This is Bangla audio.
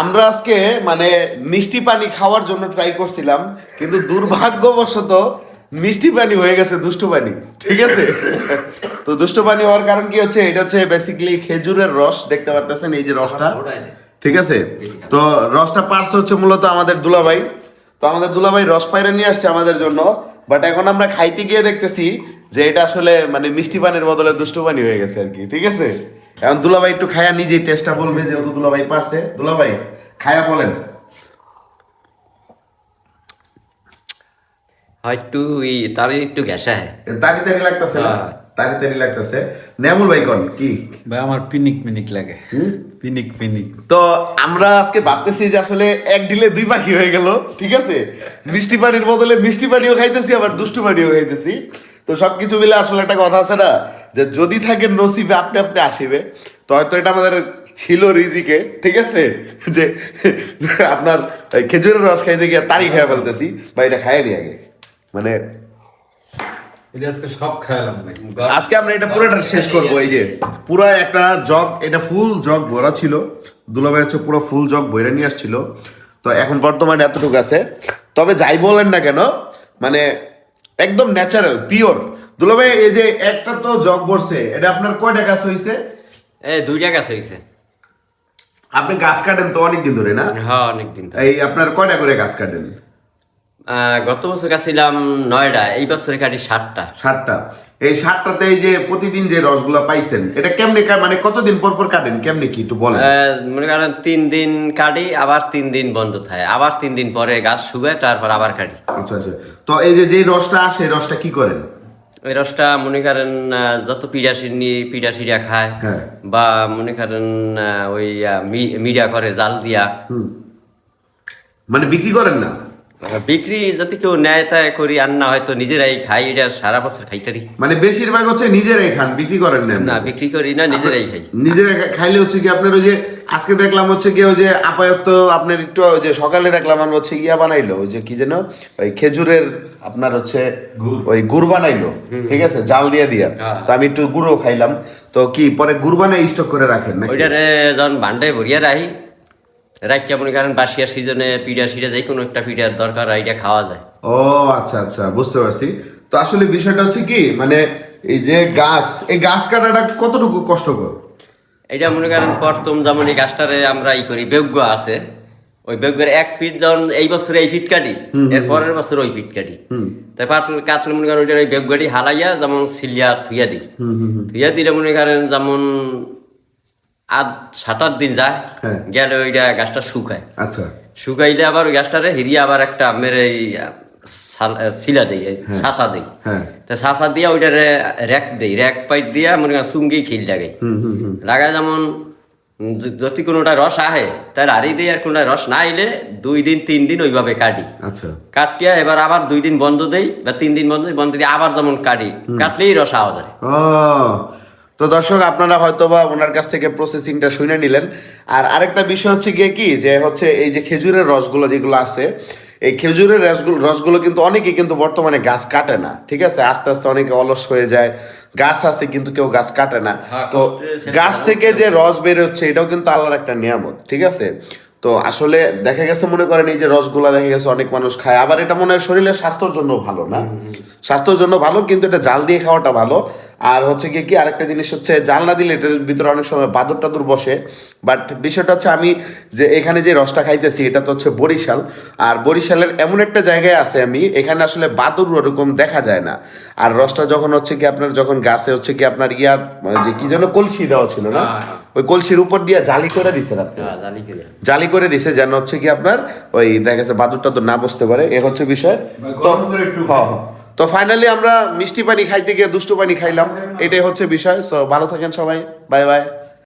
আমরা আজকে মানে মিষ্টি পানি খাওয়ার জন্য ট্রাই করছিলাম, কিন্তু দুর্ভাগ্যবশত মিষ্টি পানি হয়ে গেছে দুষ্টু পানি, ঠিক আছে? তো দুষ্টু পানি হওয়ার কারণ কি হচ্ছে? এটা হচ্ছে বেসিক্যালি খেজুরের রস, দেখতে পারতেছেন এই যে রসটা, ঠিক আছে? তো রসটা পার্স হচ্ছে মূলত আমাদের দুলাভাই। তো আমাদের দুলাভাই রস পাইরে নিয়ে আসছে আমাদের জন্য বাট এখন আমরা খাইতে গিয়ে দেখতেছি যে এটা আসলে মানে মিষ্টি পানির বদলে দুষ্টু পানি হয়ে গেছে আর কি, ঠিক আছে? এখন দুলাভাই একটু খায়া নিজেই টেস্টটা বলবে যেহেতু দুলাভাই পারছে। দুলাভাই খায়া বলেন। হয়তো তার একটু ঘেঁষা হ্যাঁ। তারি তারি লাগতেছে না। তারি তারি লাগতেছে। নেমুল ভাই কোন? কি? ভাই আমার পিনিক পিনিক লাগে। পিনিক পিনিক। তো আমরা আজকে ভাবতেছি যে আসলে এক ডিলে দুই পাখি হয়ে গেল ঠিক আছে? মিষ্টি পানির বদলে মিষ্টি পানিও খাইতেছি আবার দুষ্টু পানিও খাইতেছি। তো সবকিছু মিলে আসলে একটা কথা আছে না? যে যদি থাকে নসিবে আপনি আপনি আসিবে। তো হয়তো এটা আমাদের ছিল রিজিকে ঠিক আছে? যে আপনার খেজুরের রস খাইতে গিয়ে তারি খেয়ে ফেলতেছি বা এটা খাইয়ে নি আগে। মানে আজকে আমরা এটা পুরোটা শেষ করব এই যে পুরো একটা জগ এটা ফুল জগ ভরা ছিল। দুলাভাই হচ্ছে পুরো ফুল জগ ভরে নিয়ে আসছিল। তো এখন বর্তমানে এতটুকু আছে। তবে যাই বলেন না কেন মানে একদম ন্যাচারাল পিওর দুলাভাই এই যে একটা তো জগ ভরছে এটা আপনার কয়টা গাছ হয়েছে এ দুইটা গাছ হয়েছে আপনি গাছ কাটেন তো অনেকদিন ধরে না? হ্যাঁ অনেকদিন এই আপনার কয়টা করে গাছ কাটেন? গত বছর গাছিলাম নয়টা এই বছরে কাটি ষাটটা ষাটটা এই ষাটটাতে এই যে প্রতিদিন যে রসগুলা পাইছেন এটা কেমনে মানে কতদিন পর পর কাটেন? কেমনে কি একটু বলেন। মনে করেন তিন দিন কাটি আবার তিন দিন বন্ধ থাকে। আবার তিন দিন পরে গাছ শুকায় তারপর আবার কাটি। আচ্ছা আচ্ছা। তো এই যে যে রসটা আসে রসটা কি করেন? ওই রসটা মনে করেন যত পিড়া সিডনি পিড়া সিড়া খায় হ্যাঁ। বা মনে করেন আহ, ওই মিডিয়া করে জাল দিয়া। মানে বিক্রি করেন না? বিক্রি যদি কেউ নেয় তাই করি আর না হয়তো নিজেরাই খাই এটা সারা বছর খাইতারি মানে বেশিরভাগ হচ্ছে নিজেরাই খান বিক্রি করেন না না বিক্রি করি না নিজেরাই খাই। নিজেরাই খাইলে হচ্ছে কি আপনার ওই যে আজকে দেখলাম হচ্ছে কি ওই যে আপায়ত আপনার একটু ওই যে সকালে দেখলাম আমার হচ্ছে ইয়া বানাইলো ওই যে কি যেন ওই খেজুরের আপনার হচ্ছে ওই গুড় বানাইলো ঠিক আছে জাল দিয়ে দিয়া। তো আমি একটু গুড়ও খাইলাম। তো কি পরে গুড় বানাই স্টক করে রাখেন ওইটারে যখন বান্ডায় ভরিয়া রাখি মনে করেন বাসিয়ার সিজনে পিড়া সিড়া যে কোনো একটা পিড়ার দরকার খাওয়া যায়। ও আচ্ছা আচ্ছা বুঝতে পারছি। তো আসলে বিষয়টা হচ্ছে কি মানে এই যে গাছ এই গাছ কাটাটা কতটুকু কষ্টকর? এটা মনে করেন প্রথম যেমন এই গাছটারে আমরা ই করি বেগ্য আছে। ওই বেগ্যের এক ফিট যখন এই বছরে এই ফিট কাটি এর পরের বছর ওই ফিট কাটি। তাই পাতল কাতলে মনে করেন ওইটার ওই বেগ্যটি হালাইয়া যেমন সিলিয়া থুইয়া দিই। থুইয়া দিলে মনে করেন যেমন আট সাত আট দিন যায় হ্যাঁ। গেলে ওইটা গাছটা শুকায়। আচ্ছা। শুকাইলে আবার ওই গাছটারে হিরিয়ে আবার একটা মেরে এই সিলা দেই এই শাসা দেই হ্যাঁ। তা শাসা দিয়া ওইটারে র্যাক দেই র্যাক পাইপ দিয়া মনে করেন চুঙ্গি খিল লাগাই লাগাই যেমন যদি কোনোটা রস আহে তাহলে আড়ি দিই আর কোনোটা রস না আইলে দুই দিন তিন দিন ওইভাবে কাটি। আচ্ছা। কাটিয়া এবার আবার দুই দিন বন্ধ দেই বা তিন দিন বন্ধ দিই বন্ধ দিয়ে আবার যেমন কাটি কাটলেই রস আওয়া ধরে। ও তো দর্শক আপনারা হয়তো বা ওনার কাছ থেকে প্রসেসিংটা শুনে নিলেন। আর আরেকটা বিষয় হচ্ছে গিয়ে কি যে হচ্ছে এই যে খেজুরের রসগুলো যেগুলো আছে এই খেজুরের রসগুলো রসগুলো কিন্তু অনেকেই কিন্তু বর্তমানে গাছ কাটে না ঠিক আছে? আস্তে আস্তে অনেকে অলস হয়ে যায়। গাছ আছে কিন্তু কেউ গাছ কাটে না। হ্যাঁ, তো গাছ থেকে যে রস বের হচ্ছে এটাও কিন্তু আল্লাহর একটা নিয়ামত ঠিক আছে? তো আসলে দেখা গেছে মনে করেন এই যে রসগুলা দেখা গেছে অনেক মানুষ খায়। আবার এটা মনে হয় শরীরের স্বাস্থ্যের জন্য ভালো না। স্বাস্থ্যের জন্য ভালো কিন্তু এটা জাল দিয়ে খাওয়াটা ভালো। আর হচ্ছে কি কি আরেকটা জিনিস হচ্ছে না দিলে এটার ভিতরে অনেক সময় বাদর টাদুর বসে। বাট বিষয়টা হচ্ছে আমি যে এখানে যে রসটা খাইতেছি এটা তো হচ্ছে বরিশাল। আর বরিশালের এমন একটা জায়গায় আছে আমি এখানে আসলে বাদুর ওরকম দেখা যায় না। আর রসটা যখন হচ্ছে কি আপনার যখন গাছে হচ্ছে কি আপনার ইয়ার মানে যে কি যেন কলসি দেওয়া ছিল না? ওই কলসির উপর দিয়ে জালি করে দিচ্ছেন আপনি হ্যাঁ, জালি করে। দিছে যেন হচ্ছে কি আপনার ওই দেখা গেছে বাদুরটা তো না বসতে পারে। এ হচ্ছে বিষয়। তো হ্যাঁ, হ্যাঁ। তো ফাইনালি আমরা মিষ্টি পানি খাইতে গিয়ে দুষ্টু পানি খাইলাম। এটাই হচ্ছে বিষয়। সো ভালো থাকেন সবাই। Bye bye